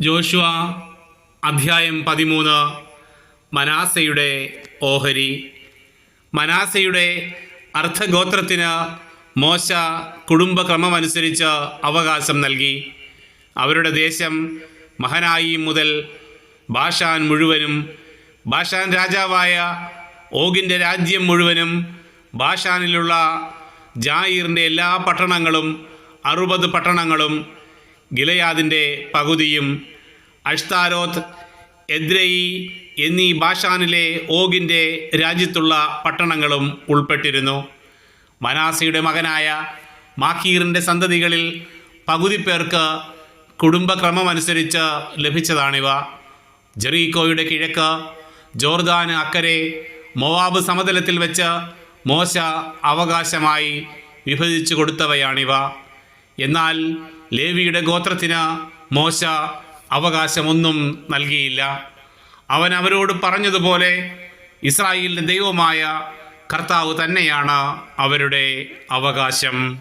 Joshua അധ്യായം പതിമൂന്ന്. മനാസയുടെ ഓഹരി. മനാസയുടെ അർത്ഥഗോത്രത്തിന് മോശ കുടുംബക്രമമനുസരിച്ച് അവകാശം നൽകി. അവരുടെ ദേശം മഹനായി മുതൽ ബാഷാൻ മുഴുവനും ബാഷാൻ രാജാവായ ഓഗിന്റെ രാജ്യം മുഴുവനും ബാഷാനിലുള്ള ജായിറിന്റെ എല്ലാ പട്ടണങ്ങളും അറുപത് പട്ടണങ്ങളും ഗിലയാദിന്റെ പകുതിയും അഷ്താരോത്ത് എദ്രയി എന്നീ ബാഷാനിലെ ഓഗിന്റെ രാജ്യത്തുള്ള പട്ടണങ്ങളും ഉൾപ്പെട്ടിരുന്നു. മനാസിയുടെ മകനായ മാഹീറിന്റെ സന്തതികളിൽ പകുതി പേർക്ക് കുടുംബക്രമമനുസരിച്ച് ലഭിച്ചതാണിവ. ജെറീക്കോയുടെ കിഴക്ക് ജോർദാന് അക്കരെ മൊവാബ് സമതലത്തിൽ വെച്ച് മോശ അവകാശമായി വിഭജിച്ചു കൊടുത്തവയാണിവ. എന്നാൽ ലേവിയുടെ ഗോത്രത്തിന് മോശ അവകാശമൊന്നും നൽകിയില്ല. അവൻ അവരോട് പറഞ്ഞതുപോലെ ഇസ്രായേലിന്റെ ദൈവമായ കർത്താവ് തന്നെയാണ് അവരുടെ അവകാശം.